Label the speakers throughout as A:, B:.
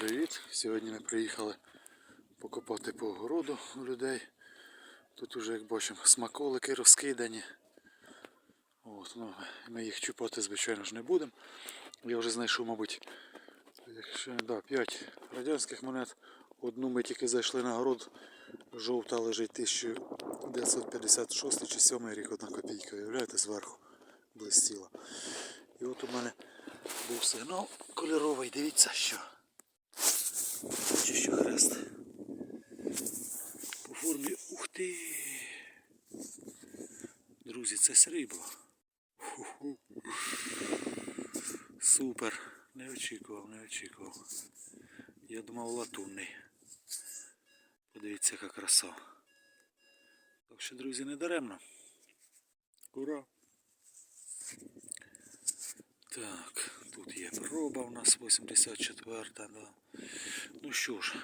A: привіт! Сьогодні ми приїхали покопати по огороду у людей. Тут уже, як бачимо, смаколики розкидані. От, ну, ми їх чупати, звичайно ж, не будемо. Я вже знайшов, мабуть, якщо, да, 5 радянських монет. Одну ми тільки зайшли на город. Жовта лежить 1956 чи 7 рік, одна копійка, уявляєте, зверху блистіла. І от у мене був сигнал кольоровий, дивіться що. Чи що хрест. По формі ух ти. Друзі, це срібло. Ху-ху. Супер. Не очікував, не очікував. Я думав латунний. Подивіться, яка краса. Так що, друзі, не даремно. Ура! Так, тут є проба у нас 84, да. Ну що ж,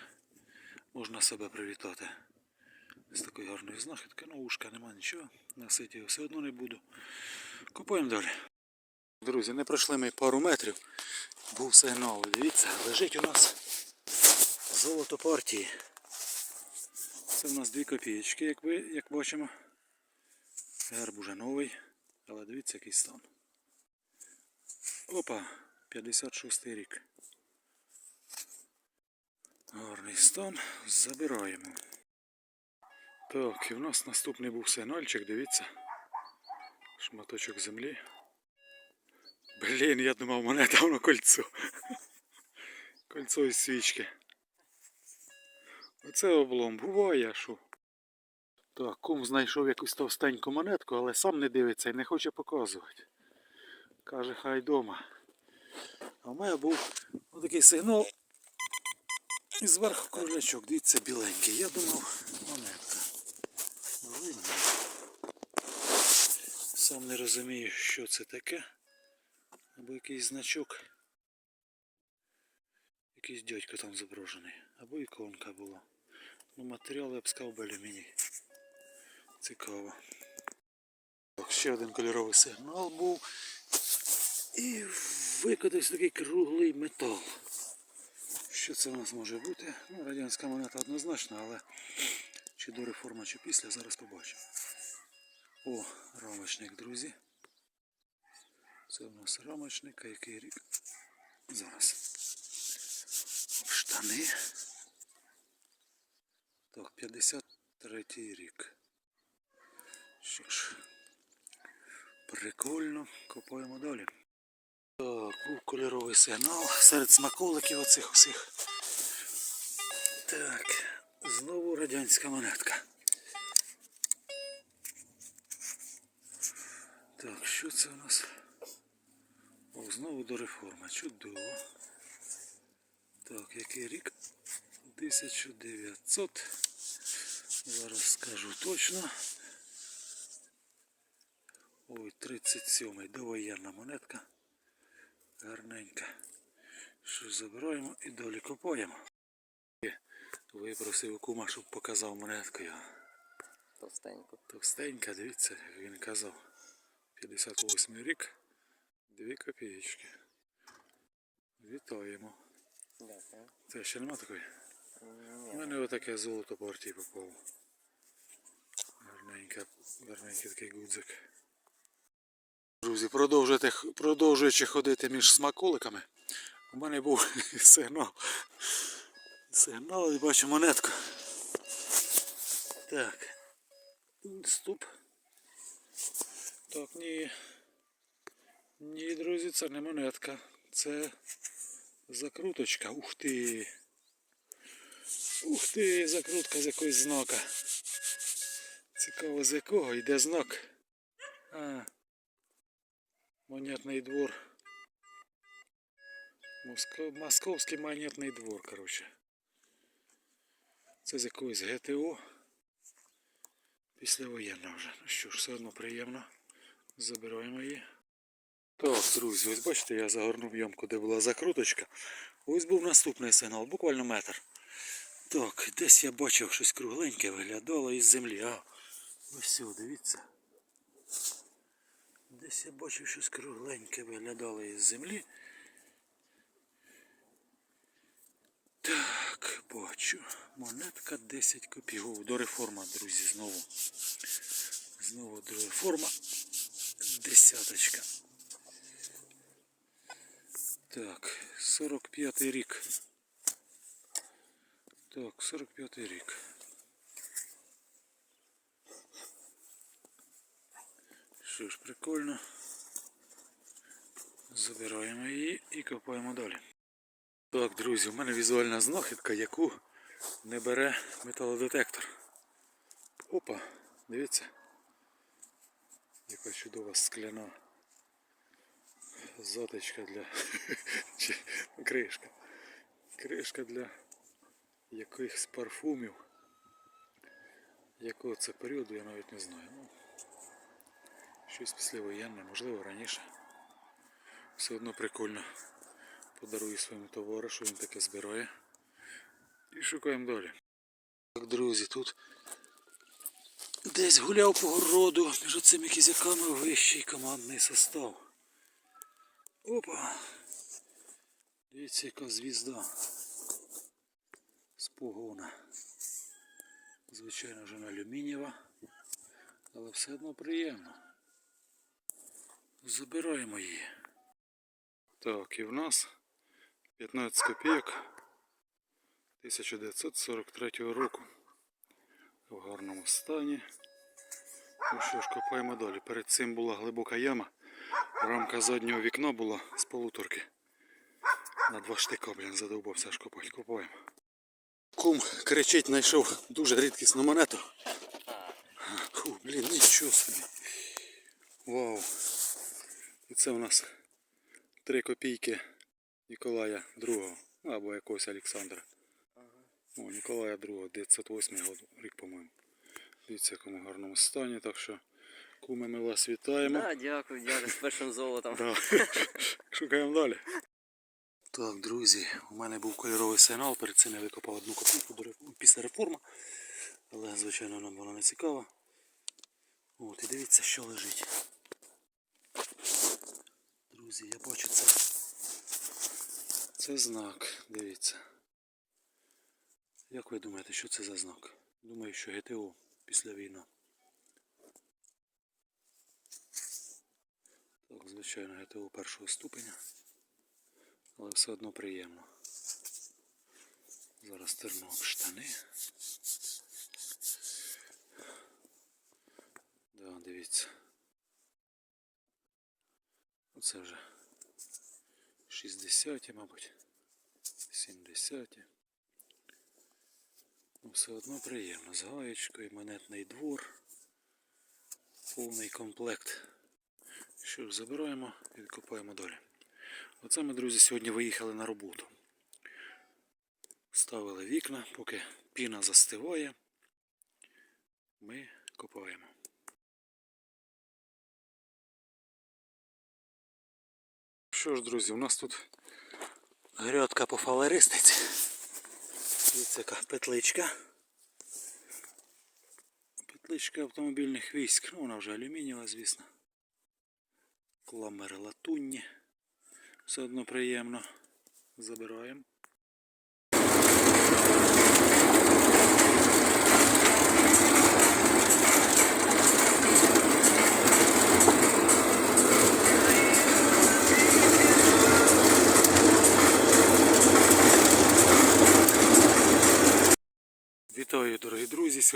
A: можна себе привітати з такої гарної знахідки. Ну, ушка нема нічого, носити його все одно не буду. Купуємо далі. Друзі, не пройшли ми пару метрів. Був сигнал, дивіться, лежить у нас золото партії. Це у нас дві копієчки, як ви як бачимо. Герб уже новий, але дивіться який стан. Опа, 56 рік. Гарний стан. Забираємо. Так, і в нас наступний був сигнальчик, дивіться. Шматочок землі. Блін, я думав, монета воно кольцо. Кольцо із свічки. Оце облом. Буває, що. Так, кум знайшов якусь товстеньку монетку, але сам не дивиться і не хоче показувати. Каже, хай дома. А в мене був отакий сигнал. І зверху кружечок, дивіться, біленький. Я думав, монетка. Видно. Сам не розумію, що це таке. Або якийсь значок. Якийсь дядько там зображений. Або іконка була. Ну матеріал я б сказав би алюміній. Цікаво. Так, ще один кольоровий сигнал був. І викотився такий круглий метал. Що це у нас може бути? Ну, радянська монета однозначно, але чи до реформи, чи після, зараз побачимо. О, рамочник, друзі. Це у нас рамочник, а який рік? Зараз. Штани. Так, 53 рік. Що ж, прикольно, копаємо далі. Так, був кольоровий сигнал серед смаколиків оцих усіх. Так, знову радянська монетка. Так, що це у нас? О, знову до реформи. Чудово. Так, який рік? 1900. Зараз скажу точно. Ой, 37-й довоєнна монетка. Гарненька. Що забираємо і далі копаємо. Випросив у кума, щоб показав монетку його.
B: Товстенько.
A: Товстенька, дивіться, як він казав. 58 рік, 2 копієчки. Вітаємо.
B: Дякую.
A: Це ще нема такої? У
B: Ні.
A: мене отаке золото партії попало. Гарненька, гарненький такий гудзик. Друзі, продовжуючи ходити між смаколиками, у мене був сигнал. Сигнал і бачу монетку. Так. Стоп. Так, ні. Ні, друзі, це не монетка. Це закруточка. Ух ти. Ух ти, закрутка з якогось знака. Цікаво з якого йде знак. А. Монетний двор. Моско... Московський монетний двор, коротше. Це з якогось ГТО. Післявоєнна вже. Ну що ж, все одно приємно. Забираємо її. Так, друзі, ось бачите, я загорнув ямку, де була закруточка. Ось був наступний сигнал, буквально метр. Так, десь я бачив щось кругленьке виглядало із землі. А, ось все, дивіться. Десь я бачив щось кругленьке виглядало із землі. Так, бачу. Монетка 10 копійок. До реформа, друзі, знову. Знову до реформа. Десяточка. Так, 45 рік. Так, 45 рік. Що ж, прикольно. Забираємо її і копаємо далі. Так, друзі, у мене візуальна знахідка, яку не бере металодетектор. Опа, дивіться. Яка чудова скляна заточка для чи кришка. Кришка для якихось парфумів. Якого це періоду, я навіть не знаю. Щось післявоєнне, можливо раніше. Все одно прикольно. Подарую своєму товаришу, він таке збирає. І шукаємо далі. Так, друзі, тут десь гуляв по городу між цими кізяками вищий командний состав. Опа! Дивіться, яка звізда з погона. Звичайно, вже не алюмінієва, але все одно приємно. Забираємо її. Так, і в нас 15 копійок 1943 року. В гарному стані. Ну що ж, копаємо далі. Перед цим була глибока яма. Рамка заднього вікна була з полуторки. На два штика, блін, задовбався аж копати. Копаємо. Кум кричить, знайшов дуже рідкісну монету. Фу, блін, нічого собі. Вау. І це у нас 3 копійки Ніколая II або якогось Олександра. О, Ніколая II, 908 рік, по-моєму. Дивіться, в якому гарному стані, так що куми ми вас вітаємо.
B: Да, дякую, дякую, з першим золотом.
A: Да. Шукаємо далі. Так, друзі, у мене був кольоровий сигнал, перед цим я викопав одну копійку після реформи. Але, звичайно, нам вона не цікава. От, і дивіться, що лежить. Друзі, я бачу це. Це знак, дивіться. Як ви думаєте, що це за знак? Думаю, що ГТО після війни. Так, звичайно, ГТО першого ступеня. Але все одно приємно. Зараз терну штани. Да, дивіться. Оце вже 60, мабуть. 70. Ну, все одно приємно. З гаєчкою, монетний двор. Повний комплект. Що ж, забираємо і відкопаємо далі. Оце ми, друзі, сьогодні виїхали на роботу. Ставили вікна, поки піна застиває, ми копаємо. Що ж, друзі, у нас тут грядка по фалеристиці. Дивіться, яка петличка. Петличка автомобільних військ. Ну, вона вже алюмінієва, звісно. Кламери латунні. Все одно приємно. Забираємо.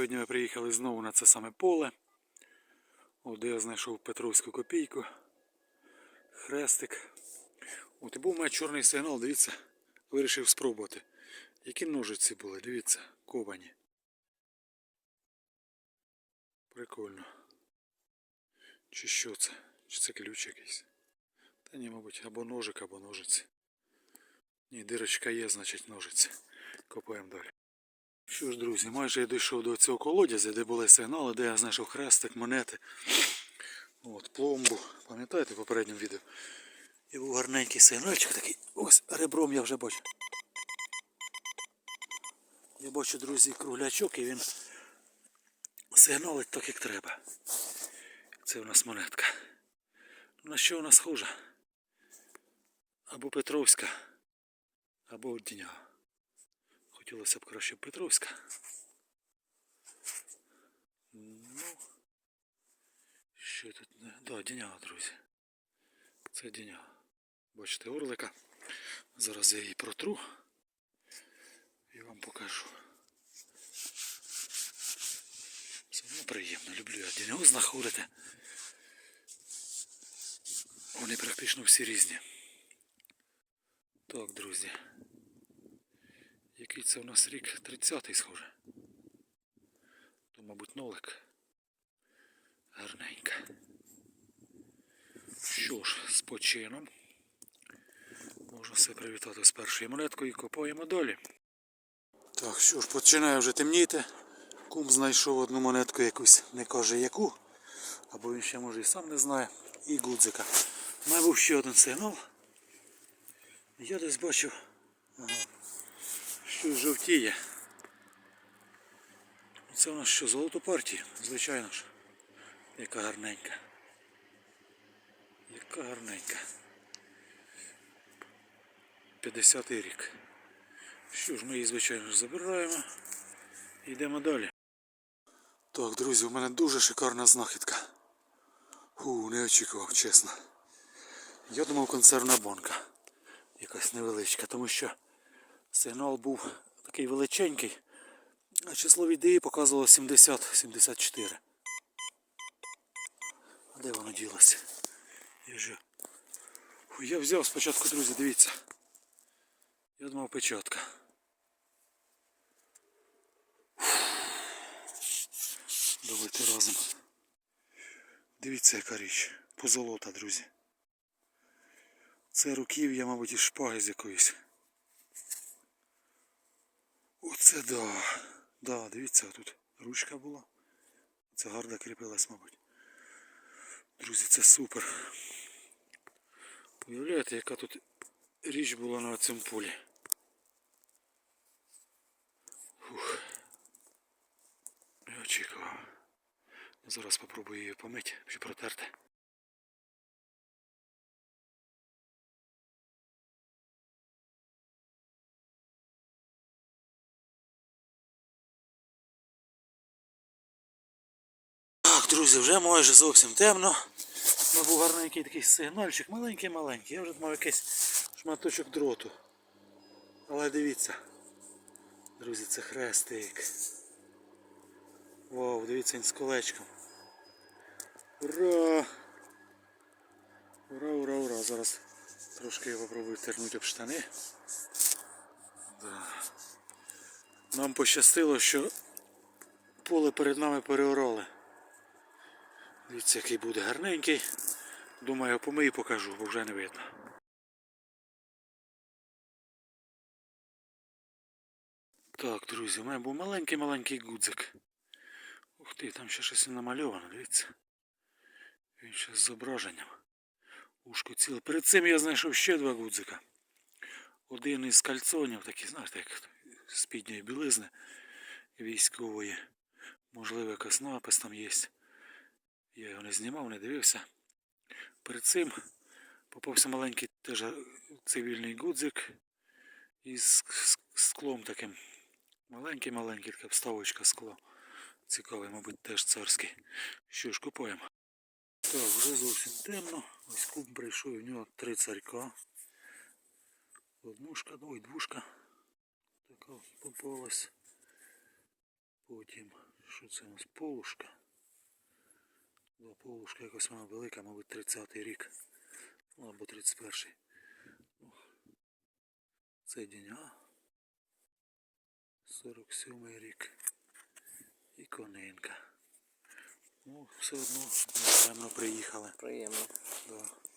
A: Сьогодні ми приїхали знову на це саме поле. От де я знайшов Петровську копійку. Хрестик. От і був у чорний сигнал, дивіться, вирішив спробувати. Які ножиці були, дивіться, ковані. Прикольно. Чи що це? Чи це ключ якийсь? Та ні, мабуть, або ножик, або ножиці. Ні, дирочка є, значить ножиці. Копаємо далі. Що ж, друзі, майже я дійшов до цього колодязя, де були сигнали, де я знайшов хрестик, монети. От, пломбу. Пам'ятаєте в попередньому відео? І був гарненький сигнальчик такий. Ось ребром я вже бачу. Я бачу, друзі, круглячок і він сигналить так, як треба. Це у нас монетка. На що вона схожа? Або Петровська, або Діня. Хотілося б краще Петровська. Ну, що тут? не- Да, діняга, друзі. Це діняга. Бачите, орлика. Зараз я її протру і вам покажу. Все одно приємно, люблю я дінягу знаходити. Вони практично всі різні. Так, друзі. Який це у нас рік? 30-й схоже. То, мабуть, нолик. Гарненька. Що ж, з почином. Можна все привітати з першою монеткою і копаємо далі. Так, що ж, починає вже темніти. Кум знайшов одну монетку якусь, не каже яку. Або він ще може і сам не знає. І гудзика. У мене був ще один сигнал. Я десь бачив. Щось жовтіє. Це у нас що, золото партії? Звичайно ж. Яка гарненька. Яка гарненька. 50-й рік. Що ж, ми її, звичайно ж, забираємо. Йдемо далі. Так, друзі, у мене дуже шикарна знахідка. Фу, не очікував, чесно. Я думав консервна банка. Якась невеличка, тому що сигнал був такий величенький, а число відеї показувало 70-74. А де воно ділося? Я же... Фу, я взяв спочатку, друзі, дивіться. Я думав печатка. Давайте разом. Дивіться, яка річ. Позолота, друзі. Це руків'я, мабуть, із шпаги з якоїсь. Оце да. Да, дивіться, тут ручка була. Це гарда кріпилась, мабуть. Друзі, це супер. Уявляєте, яка тут річ була на цьому полі. Фух. Не очікував. Зараз спробую її помити чи протерти. Друзі, вже майже зовсім темно. Ну, був гарненький такий сигнальчик, маленький-маленький. Я вже мав якийсь шматочок дроту. Але дивіться. Друзі, це хрестик. Вау, дивіться він з колечком. Ура! Ура, ура, ура! Зараз трошки я попробую тернути об штани. Да. Нам пощастило, що поле перед нами переорали. Дивіться, який буде гарненький. Думаю, помию покажу, бо вже не видно. Так, друзі, у мене був маленький-маленький гудзик. Ух ти, там ще щось намальовано, дивіться. Він ще з зображенням. Ушко ціле. Перед цим я знайшов ще два гудзика. Один із кальцонів, такий, знаєте, як з підньої білизни військової. Можливо, якась напис там є. Я його не знімав, не дивився. Перед цим попався маленький теж цивільний гудзик із склом таким. Маленький-маленький, така вставочка скла. Цікавий, мабуть, теж царський. Що ж, купуємо. Так, вже зовсім темно. Ось куб прийшов, у нього три царька. Однушка, ну і двушка. Така попалась. Потім, що це у нас? Полушка. Да, полушка якось вона велика, мабуть, 30-й рік. Ну, або 31-й. Ну, Це дня. 47-й рік. І конинка. Ну, все одно даремно приїхали.
B: Приємно.
A: Да.